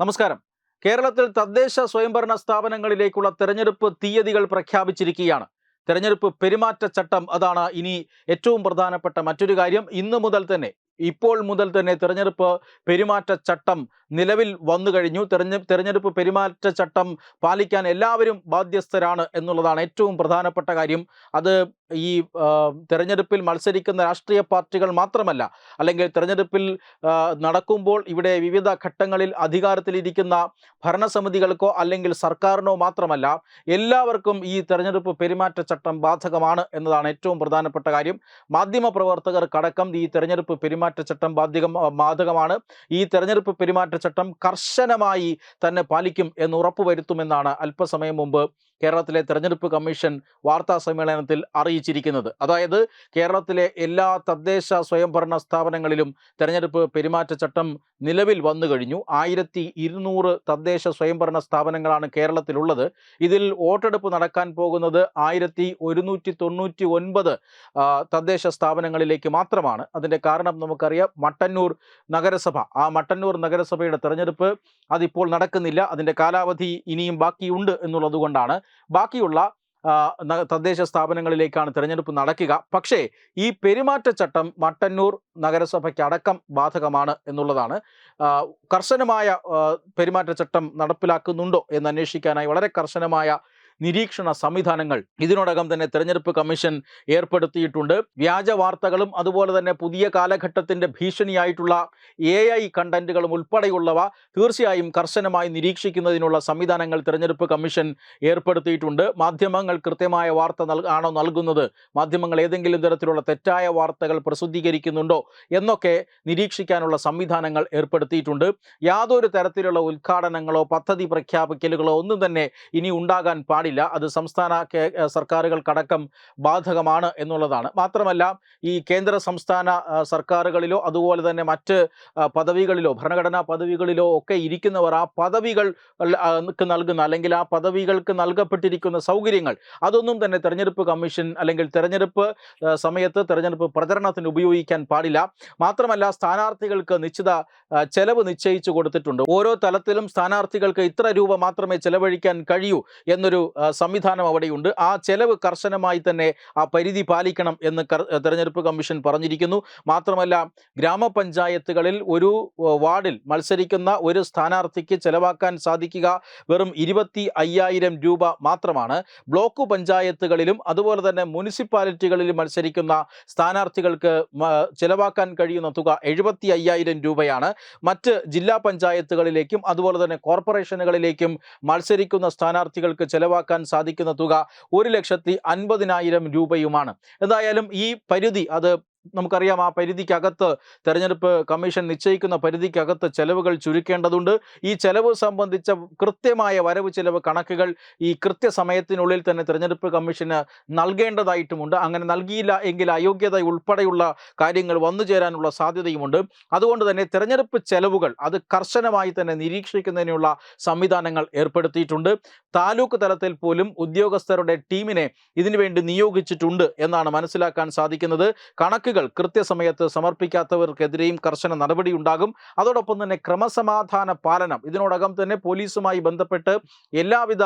നമസ്കാരം. കേരളത്തിൽ തദ്ദേശ സ്വയംഭരണ സ്ഥാപനങ്ങളിലേക്കുള്ള തെരഞ്ഞെടുപ്പ് തീയതികൾ പ്രഖ്യാപിച്ചിരിക്കുകയാണ്. തെരഞ്ഞെടുപ്പ് പെരുമാറ്റച്ചട്ടം അതാണ് ഇനി ഏറ്റവും പ്രധാനപ്പെട്ട മറ്റൊരു കാര്യം. ഇന്ന് മുതൽ തന്നെ ഇപ്പോൾ മുതൽ തന്നെ തെരഞ്ഞെടുപ്പ് പെരുമാറ്റച്ചട്ടം നിലവിൽ വന്നു കഴിഞ്ഞു. തെരഞ്ഞെ തെരഞ്ഞെടുപ്പ് പെരുമാറ്റച്ചട്ടം പാലിക്കാൻ എല്ലാവരും ബാധ്യസ്ഥരാണ് എന്നുള്ളതാണ് ഏറ്റവും പ്രധാനപ്പെട്ട കാര്യം. അത് ഈ തിരഞ്ഞെടുപ്പിൽ മത്സരിക്കുന്ന രാഷ്ട്രീയ പാർട്ടികൾ മാത്രമല്ല അല്ലെങ്കിൽ തെരഞ്ഞെടുപ്പിൽ നടക്കുമ്പോൾ ഇവിടെ വിവിധ ഘട്ടങ്ങളിൽ അധികാരത്തിലിരിക്കുന്ന ഭരണസമിതികൾക്കോ അല്ലെങ്കിൽ സർക്കാരിനോ മാത്രമല്ല എല്ലാവർക്കും ഈ തെരഞ്ഞെടുപ്പ് പെരുമാറ്റച്ചട്ടം ബാധകമാണ് എന്നതാണ് ഏറ്റവും പ്രധാനപ്പെട്ട കാര്യം. മാധ്യമ പ്രവർത്തകർക്കടക്കം ഈ തെരഞ്ഞെടുപ്പ് പെരുമാറ്റച്ചട്ടം ബാധകം ബാധകമാണ്. ഈ തെരഞ്ഞെടുപ്പ് പെരുമാറ്റച്ചട്ടം കർശനമായി തന്നെ പാലിക്കും എന്ന് ഉറപ്പുവരുത്തുമെന്നാണ് അല്പസമയം മുമ്പ് കേരളത്തിലെ തെരഞ്ഞെടുപ്പ് കമ്മീഷൻ വാർത്താ സമ്മേളനത്തിൽ അറിയിച്ചിരിക്കുന്നത്. അതായത് കേരളത്തിലെ എല്ലാ തദ്ദേശ സ്വയംഭരണ സ്ഥാപനങ്ങളിലും തെരഞ്ഞെടുപ്പ് പെരുമാറ്റച്ചട്ടം നിലവിൽ വന്നു കഴിഞ്ഞു. ആയിരത്തി ഇരുന്നൂറ് തദ്ദേശ സ്വയംഭരണ സ്ഥാപനങ്ങളാണ് കേരളത്തിലുള്ളത്. ഇതിൽ വോട്ടെടുപ്പ് നടക്കാൻ പോകുന്നത് ആയിരത്തി ഒരുന്നൂറ്റി തൊണ്ണൂറ്റി ഒൻപത് തദ്ദേശ സ്ഥാപനങ്ങളിലേക്ക് മാത്രമാണ്. അതിന്റെ കാരണം നമുക്കറിയാം മട്ടന്നൂർ നഗരസഭ. ആ മട്ടന്നൂർ നഗരസഭയുടെ തെരഞ്ഞെടുപ്പ് അതിപ്പോൾ നടക്കുന്നില്ല. അതിന്റെ കാലാവധി ഇനിയും ബാക്കിയുണ്ട് എന്നുള്ളത് കൊണ്ടാണ് ബാക്കിയുള്ള തദ്ദേശ സ്ഥാപനങ്ങളിലേക്കാണ് തിരഞ്ഞെടുപ്പ് നടക്കുക. പക്ഷേ ഈ പെരുമാറ്റച്ചട്ടം മട്ടന്നൂർ നഗരസഭയ്ക്ക് അടക്കം ബാധകമാണ് എന്നുള്ളതാണ്. കർശനമായ പെരുമാറ്റച്ചട്ടം നടപ്പിലാക്കുന്നുണ്ടോ എന്ന് അന്വേഷിക്കാനായി വളരെ കർശനമായ നിരീക്ഷണ സംവിധാനങ്ങൾ. ഇതിനോടകം തന്നെ തെരഞ്ഞെടുപ്പ് കമ്മീഷൻ ഏർപ്പെടുത്തിയിട്ടുണ്ട്. വ്യാജ വാർത്തകളും അതുപോലെ തന്നെ പുതിയ കാലഘട്ടത്തിന്റെ ഭീഷണിയായിട്ടുള്ള എ ഐ കണ്ടന്റുകളും ഉൾപ്പെടെയുള്ളവ തീർച്ചയായും കർശനമായി നിരീക്ഷിക്കുന്നതിനുള്ള സംവിധാനങ്ങൾ തെരഞ്ഞെടുപ്പ് കമ്മീഷൻ ഏർപ്പെടുത്തിയിട്ടുണ്ട്. മാധ്യമങ്ങൾ കൃത്യമായ വാർത്ത ആണോ നൽകുന്നത്? മാധ്യമങ്ങൾ ഏതെങ്കിലും തരത്തിലുള്ള തെറ്റായ വാർത്തകൾ പ്രസിദ്ധീകരിക്കുന്നുണ്ടോ? എന്നൊക്കെ നിരീക്ഷിക്കാനുള്ള സംവിധാനങ്ങൾ ഏർപ്പെടുത്തിയിട്ടുണ്ട്. യാതൊരു തരത്തിലുള്ള ഉദ്ഘാടനങ്ങളോ പദ്ധതി പ്രഖ്യാപിക്കലുകളോ ഒന്നും തന്നെ ഇനി ഉണ്ടാകാൻ പാടില്ല അത് സംസ്ഥാന സർക്കാരുകൾക്കടക്കം ബാധകമാണ് എന്നുള്ളതാണ്. മാത്രമല്ല ഈ കേന്ദ്ര സംസ്ഥാന സർക്കാരുകളിലോ അതുപോലെ തന്നെ മറ്റ് പദവികളിലോ ഭരണഘടനാ പദവികളിലോ ഒക്കെ ഇരിക്കുന്നവർ ആ പദവികൾ നൽകുന്ന അല്ലെങ്കിൽ ആ പദവികൾക്ക് നൽകപ്പെട്ടിരിക്കുന്ന സൗകര്യങ്ങൾ അതൊന്നും തന്നെ തെരഞ്ഞെടുപ്പ് കമ്മീഷൻ അല്ലെങ്കിൽ തെരഞ്ഞെടുപ്പ് സമയത്ത് തെരഞ്ഞെടുപ്പ് പ്രചരണത്തിന് ഉപയോഗിക്കാൻ പാടില്ല. മാത്രമല്ല സ്ഥാനാർത്ഥികൾക്ക് നിശ്ചിത ചെലവ് നിശ്ചയിച്ചു കൊടുത്തിട്ടുണ്ട്. ഓരോ തലത്തിലും സ്ഥാനാർത്ഥികൾക്ക് ഇത്ര രൂപ മാത്രമേ ചെലവഴിക്കാൻ കഴിയൂ എന്നൊരു സംവിധാനം അവിടെയുണ്ട്. ആ ചെലവ് കർശനമായി തന്നെ ആ പരിധി പാലിക്കണം എന്ന് തെരഞ്ഞെടുപ്പ് കമ്മീഷൻ പറഞ്ഞിരിക്കുന്നു. മാത്രമല്ല ഗ്രാമപഞ്ചായത്തുകളിൽ ഒരു വാർഡിൽ മത്സരിക്കുന്ന ഒരു സ്ഥാനാർത്ഥിക്ക് ചെലവാക്കാൻ സാധിക്കുക വെറും ഇരുപത്തി അയ്യായിരം രൂപ മാത്രമാണ്. ബ്ലോക്ക് പഞ്ചായത്തുകളിലും അതുപോലെ തന്നെ മുനിസിപ്പാലിറ്റികളിലും മത്സരിക്കുന്ന സ്ഥാനാർത്ഥികൾക്ക് ചെലവാക്കാൻ കഴിയുന്ന തുക എഴുപത്തി അയ്യായിരം രൂപയാണ്. മറ്റ് ജില്ലാ പഞ്ചായത്തുകളിലേക്കും അതുപോലെ തന്നെ കോർപ്പറേഷനുകളിലേക്കും മത്സരിക്കുന്ന സ്ഥാനാർത്ഥികൾക്ക് ചെലവാക്കാൻ സാധിക്കുന്ന തുക ഒരു ലക്ഷത്തി അൻപതിനായിരം രൂപയുമാണ്. എന്തായാലും ഈ പരിധി അത് നമുക്കറിയാം ആ പരിധിക്കകത്ത് തെരഞ്ഞെടുപ്പ് കമ്മീഷൻ നിശ്ചയിക്കുന്ന പരിധിക്കകത്ത് ചെലവുകൾ ചുരുക്കേണ്ടതുണ്ട്. ഈ ചെലവ് സംബന്ധിച്ച കൃത്യമായ വരവ് ചെലവ് കണക്കുകൾ ഈ കൃത്യസമയത്തിനുള്ളിൽ തന്നെ തെരഞ്ഞെടുപ്പ് കമ്മീഷന് നൽകേണ്ടതായിട്ടുമുണ്ട്. അങ്ങനെ നൽകിയില്ല എങ്കിൽ അയോഗ്യത ഉൾപ്പെടെയുള്ള കാര്യങ്ങൾ വന്നു ചേരാനുള്ള സാധ്യതയുമുണ്ട്. അതുകൊണ്ട് തന്നെ തെരഞ്ഞെടുപ്പ് ചെലവുകൾ അത് കർശനമായി തന്നെ നിരീക്ഷിക്കുന്നതിനുള്ള സംവിധാനങ്ങൾ ഏർപ്പെടുത്തിയിട്ടുണ്ട്. താലൂക്ക് തലത്തിൽ പോലും ഉദ്യോഗസ്ഥരുടെ ടീമിനെ ഇതിനുവേണ്ടി നിയോഗിച്ചിട്ടുണ്ട് എന്നാണ് മനസ്സിലാക്കാൻ സാധിക്കുന്നത്. കണക്കുകൾ കൃത്യസമയത്ത് സമർപ്പിക്കാത്തവർക്കെതിരെയും കർശന നടപടി ഉണ്ടാകും. അതോടൊപ്പം തന്നെ ക്രമസമാധാന പാലനം. ഇതിനോടകം തന്നെ പോലീസുമായി ബന്ധപ്പെട്ട് എല്ലാവിധ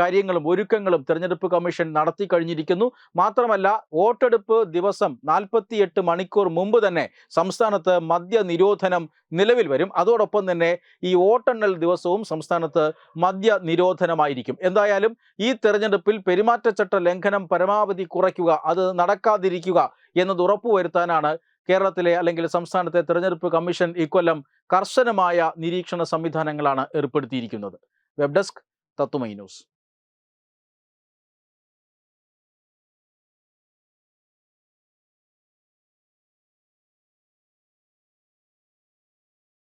കാര്യങ്ങളും ഒരുക്കങ്ങളും തെരഞ്ഞെടുപ്പ് കമ്മീഷൻ നടത്തി കഴിഞ്ഞിരിക്കുന്നു. മാത്രമല്ല വോട്ടെടുപ്പ് ദിവസം നാൽപ്പത്തിയെട്ട് മണിക്കൂർ മുമ്പ് തന്നെ സംസ്ഥാനത്ത് മദ്യ നിരോധനം നിലവിൽ വരും. അതോടൊപ്പം തന്നെ ഈ വോട്ടെണ്ണൽ ദിവസവും സംസ്ഥാനത്ത് മദ്യ നിരോധനമായിരിക്കും. എന്തായാലും ഈ തെരഞ്ഞെടുപ്പിൽ പെരുമാറ്റച്ചട്ട ലംഘനം പരമാവധി കുറയ്ക്കുക അത് നടക്കാതിരിക്കുക എന്നത് ഉറപ്പുവരുത്താനാണ് കേരളത്തിലെ അല്ലെങ്കിൽ സംസ്ഥാനത്തെ തെരഞ്ഞെടുപ്പ് കമ്മീഷൻ ഇക്കൊല്ലം കർശനമായ നിരീക്ഷണ സംവിധാനങ്ങളാണ് ഏർപ്പെടുത്തിയിരിക്കുന്നത്. വെബ് ഡെസ്ക് തത്തുമൈ ന്യൂസ്.